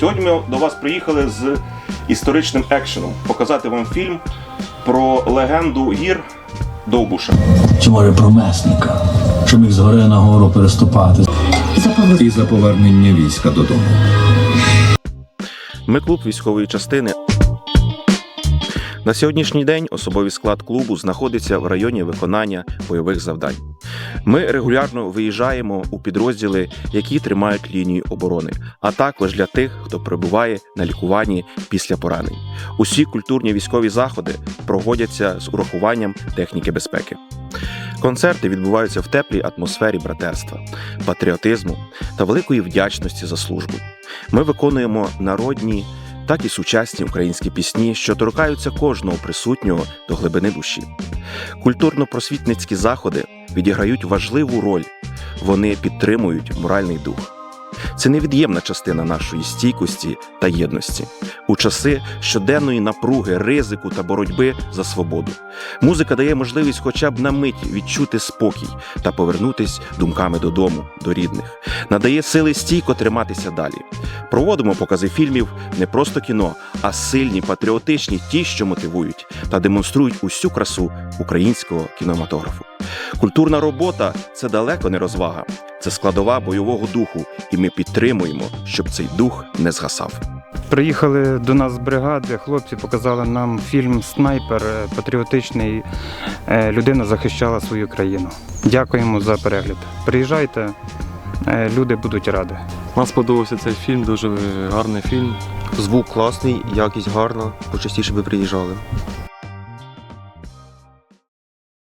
Сьогодні ми до вас приїхали з історичним екшеном показати вам фільм про легенду гір Довбуша. Чи може про месника, що міг згори на гору переступати. і за повернення війська додому. Ми клуб військової частини. На сьогоднішній день особовий склад клубу знаходиться в районі виконання бойових завдань. Ми регулярно виїжджаємо у підрозділи, які тримають лінію оборони, а також для тих, хто перебуває на лікуванні після поранень. Усі культурні військові заходи проводяться з урахуванням техніки безпеки. Концерти відбуваються в теплій атмосфері братерства, патріотизму та великої вдячності за службу. Ми виконуємо народні, так і сучасні українські пісні, що торкаються кожного присутнього до глибини душі. Культурно-просвітницькі заходи відіграють важливу роль. Вони підтримують моральний дух. Це невід'ємна частина нашої стійкості та єдності у часи щоденної напруги, ризику та боротьби за свободу. Музика дає можливість хоча б на мить відчути спокій та повернутись думками додому, до рідних, надає сили стійко триматися далі. Проводимо покази фільмів не просто кіно, а сильні, патріотичні, ті, що мотивують та демонструють усю красу українського кінематографу. Культурна робота це далеко не розвага, це складова бойового духу, і ми підтримуємо, щоб цей дух не згасав. Приїхали до нас з бригади, хлопці показали нам фільм Снайпер е, патріотичний. Е, Людина захищала свою країну. Дякуємо за перегляд. Приїжджайте, е, люди будуть раді. Нам сподобався цей фільм, дуже гарний фільм. Звук класний, якість гарна, почастіше би приїжджали.